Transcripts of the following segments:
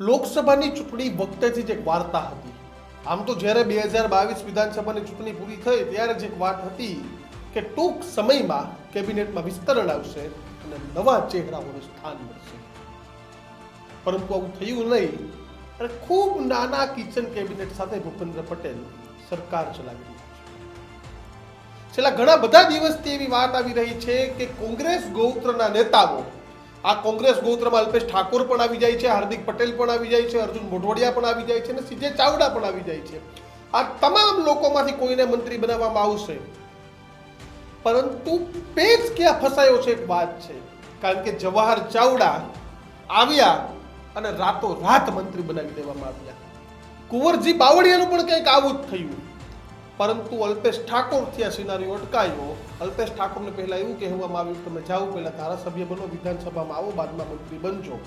લોકસભાની ચૂંટણી વખતેથી જ એક વાર્તા હતી. આમ તો જ્યારે બે હજાર બાવીસ વિધાનસભાની ચૂંટણી પૂરી થઈ, ત્યારે જ એક વાત હતી કે ટૂંક સમયમાં કેબિનેટમાં વિસ્તરણ આવશે અને નવા ચહેરાઓને સ્થાન મળશે. પરંતુ આવું થયું નહીં. અને ખૂબ નાના કિચન કેબિનેટ સાથે ભૂપેન્દ્ર પટેલ સરકાર ચલાવી રહ્યા છે. છેલ્લા ઘણા બધા દિવસથી એવી વાત આવી રહી છે કે કોંગ્રેસ ગૌત્રના નેતાઓ આ કોંગ્રેસ ગોત્રમાં અલ્પેશ ઠાકોર પણ આવી જાય છે, હાર્દિક પટેલ પણ આવી જાય છે, અર્જુન મોઢવાડિયા પણ આવી જાય છે અને સીજે ચાવડા પણ આવી જાય છે. આ તમામ લોકોમાંથી કોઈને મંત્રી બનાવવામાં આવશે? પરંતુ પેજ ક્યાં ફસાયો છે એક વાત છે, કારણ કે જવાહર ચાવડા આવ્યા અને રાતો રાત મંત્રી બનાવી દેવામાં આવ્યા. કુંવરજી બાવળિયાનું પણ કંઈક આવું જ થયું. પરંતુ અલ્પેશ ઠાકોરથી આ સિનારીઓ અટકાયો. અલ્પેશ ઠાકોરને પહેલાં એવું કહેવામાં આવ્યું, તમે જાઓ, પહેલાં ધારાસભ્ય બનો, વિધાનસભામાં આવો, બાદમાં મંત્રી બનજો.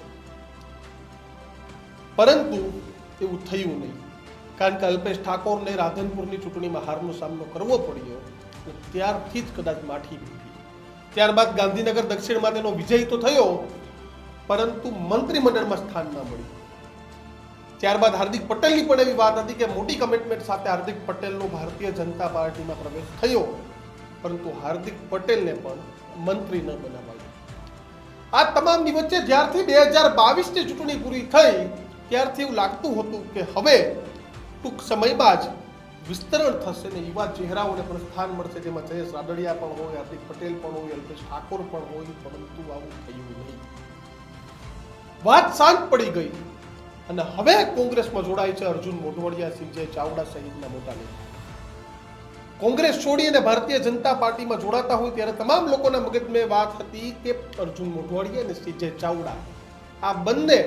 પરંતુ એવું થયું નહીં. કારણ કે અલ્પેશ ઠાકોરને રાધનપુરની ચૂંટણીમાં હારનો સામનો કરવો પડ્યો ત્યારથી જ કદાચ માઠી બેઠી. ત્યારબાદ ગાંધીનગર દક્ષિણમાં તેનો વિજય તો થયો, પરંતુ મંત્રીમંડળમાં સ્થાન ન મળ્યું. ત્યારબાદ હાર્દિક પટેલની પણ એવી વાત હતી કે મોટી કમિટમેન્ટ સાથે હાર્દિક પટેલનો ભારતીય જનતા પાર્ટીમાં પ્રવેશ થયો. પરંતુ હાર્દિક પટેલને પણ મંત્રી ન બનાવાયું. આ તમામની વચ્ચે જ્યારથી બે હજાર બાવીસની ચૂંટણી પૂરી થઈ, ત્યારથી એવું લાગતું હતું કે હવે ટૂંક સમયમાં જ વિસ્તરણ થશે ને યુવા ચહેરાઓને પણ સ્થાન મળશે. જેમાં જયેશ રાદડિયા પણ હોય, હાર્દિક પટેલ પણ હોય, અલ્પેશ ઠાકોર પણ હોય, પરંતુ આવું થયું નહીં. વાત શાંત પડી ગઈ. અને હવે કોંગ્રેસમાં જોડાય છે અર્જુન મોઢવાડિયા સિંજય ચાવડા સહિતના મોટા નેતા. કોંગ્રેસ છોડી અને ભારતીય જનતા પાર્ટીમાં જોડાતા હોય ત્યારે તમામ લોકોના મગજમાં વાત હતી કે અર્જુન મોઢવાડિયા અને સિંજય ચાવડા આ બંને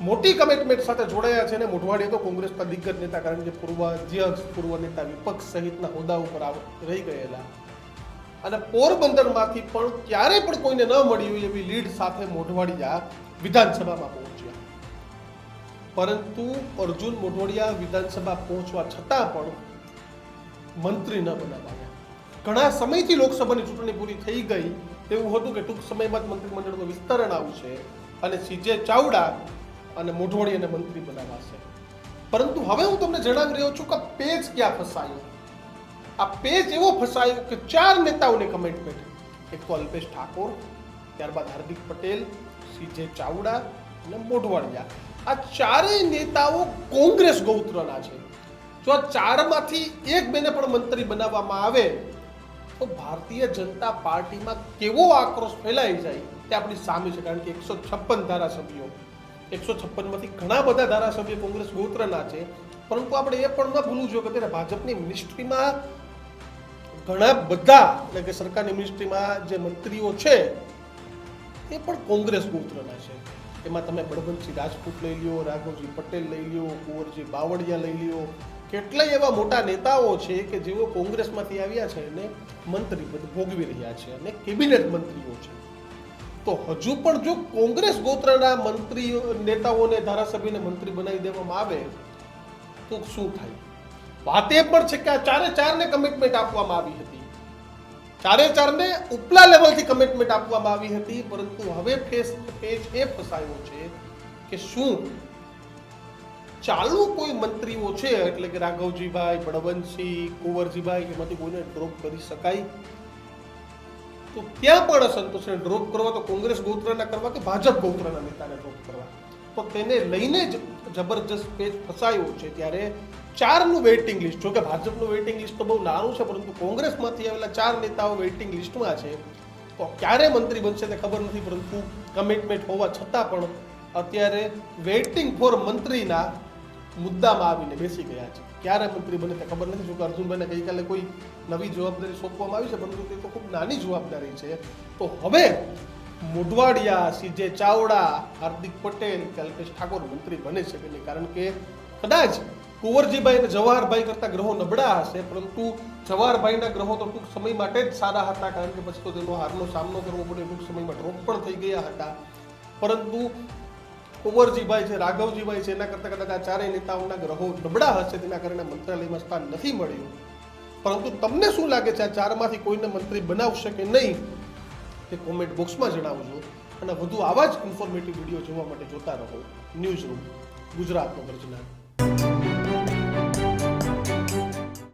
મોટી કમિટમેન્ટ સાથે જોડાયા છે અને મોઢવાડિયા તો કોંગ્રેસના દિગ્ગજ નેતા કારણ કે પૂર્વ અધ્યક્ષ, પૂર્વ નેતા વિપક્ષ સહિતના હોદ્દા ઉપર રહી ગયેલા. અને પોરબંદરમાંથી પણ ક્યારેય પણ કોઈને ન મળી હોય એવી લીડ સાથે મોઢવાડિયા વિધાનસભામાં પહોંચ્યા. પરંતુ અર્જુન મોઢવાડિયા વિધાનસભા પહોંચવા છતાં પણ મંત્રી ન બનાવાયા ઘણા સમયથી લોકસભાની ચૂંટણી પૂરી થઈ ગઈ. એવું હતું કે ટૂંક સમયમાં જ મંત્રીમંડળનું વિસ્તરણ આવશે અને સીજે ચાવડા અને મોઢવાડિયાને મંત્રી બનાવાશે. પરંતુ હવે હું તમને જણાવી રહ્યો છું કે પેજ ક્યાં ફસાયો? આ પેજ એવો ફસાયો કે ચાર નેતાઓની કમિટમેન્ટ એક તો અલ્પેશ ઠાકોર, ત્યારબાદ હાર્દિક પટેલ સીજે ચાવડા અને મોઢવાડિયા. આ ચારેય નેતાઓ કોંગ્રેસ ગૌત્રના છે. જો આ ચારમાંથી એક બેને પણ મંત્રી બનાવવામાં આવે, તો ભારતીય જનતા પાર્ટીમાં કેવો આક્રોશ ફેલાઈ જાય તે આપણી સામે છે. કારણ કે એકસો છપ્પન ધારાસભ્યો, એકસો છપ્પનમાંથી ઘણા બધા ધારાસભ્યો કોંગ્રેસ ગોત્રના છે. પરંતુ આપણે એ પણ ન ભૂલવું જોઈએ કે ત્યારે ભાજપની મિનિસ્ટ્રીમાં ઘણા બધા, એટલે કે સરકારની મિનિસ્ટ્રીમાં જે મંત્રીઓ છે, એ પણ કોંગ્રેસ ગોત્રના છે. એમાં તમે બળવંતસિંહ રાજપૂત લઈ લ્યો, રાઘવજી પટેલ લઈ લ્યો, કુંવરજી બાવળિયા લઈ લ્યો. કેટલાય એવા મોટા નેતાઓ છે કે જેઓ કોંગ્રેસમાંથી આવ્યા છે અને મંત્રી પદ ભોગવી રહ્યા છે અને કેબિનેટ મંત્રીઓ છે. તો હજુ પણ જો કોંગ્રેસ ગોત્રના મંત્રી નેતાઓને ધારાસભ્યને મંત્રી બનાવી દેવામાં આવે, તો શું થાય? વાત એ પણ છે કે આ ચારે ચારને કમિટમેન્ટ આપવામાં આવી હતી. ચારે ચારને ઉપલા લેવલથી કમિટમેન્ટ આપવામાં આવી હતી, પરંતુ હવે ફેસ પેજ એ ફસાયો છે કે શું? ચાલુ કોઈ મંત્રીઓ છે, એટલે કે રાઘવજીભાઈ, બળવંતસિંહ, કુંવરજીભાઈ, એમાંથી કોઈને ડ્રોપ કરી શકાય? તો ત્યાં પણ અસંતોષને ડ્રોપ કરવા, તો કોંગ્રેસ ગોત્રના કરવા કે ભાજપ ગોત્રના નેતાને ડ્રોપ કરવા? તો તેને લઈને જ જબરજસ્ત પેજ ફસાયો છે ત્યારે ચારનું વેઇટિંગ લિસ્ટ જોકે ભાજપનું વેઇટિંગ લિસ્ટ તો બહુ નાનું છે, પરંતુ કોંગ્રેસમાંથી આવેલા ચાર નેતાઓ વેઇટિંગ લિસ્ટમાં છે. તો ક્યારે મંત્રી બનશે તે ખબર નથી, પરંતુ કમિટમેન્ટ હોવા છતાં પણ અત્યારે વેઇટિંગ ફોર મંત્રીના મુદ્દામાં આવીને બેસી ગયા છે. ક્યારે મંત્રી બને તે ખબર નથી જો કે અર્જુનભાઈને ગઈકાલે કોઈ નવી જવાબદારી સોંપવામાં આવી છે, પરંતુ તે તો ખૂબ નાની જવાબદારી છે. તો હવે મોઢવાડિયા સીજે ચાવડા, હાર્દિક પટેલ કે અલ્પેશ ઠાકોર મંત્રી બને છે કે નહીં કારણ કે કદાચ કુંવરજીભાઈ અને જવાહરભાઈ કરતા ગ્રહો નબળા હશે, પરંતુ જવાહરભાઈના ગ્રહો તો ટૂંક સમય માટે જ સારા હતા, કારણ કે પછી તો તેનો હારનો સામનો કરવો પડ્યો ટૂંક સમયમાં ડ્રોપ પણ થઈ ગયા હતા. પરંતુ કુંવરજીભાઈ છે, રાઘવજીભાઈ છે, એના કરતાં કદાચ આ ચારેય નેતાઓના ગ્રહો નબળા હશે, તેના કારણે મંત્રાલયમાં સ્થાન નથી મળ્યું. પરંતુ તમને શું લાગે છે, આ ચારમાંથી કોઈને મંત્રી બનાવશે કે નહીં? તે કોમેન્ટ બોક્સમાં જણાવજો અને વધુ આવા જ ઇન્ફોર્મેટિવ વીડિયો જોવા માટે જોતા રહો. ન્યૂઝ રૂમ ગુજરાતનો ગર્જના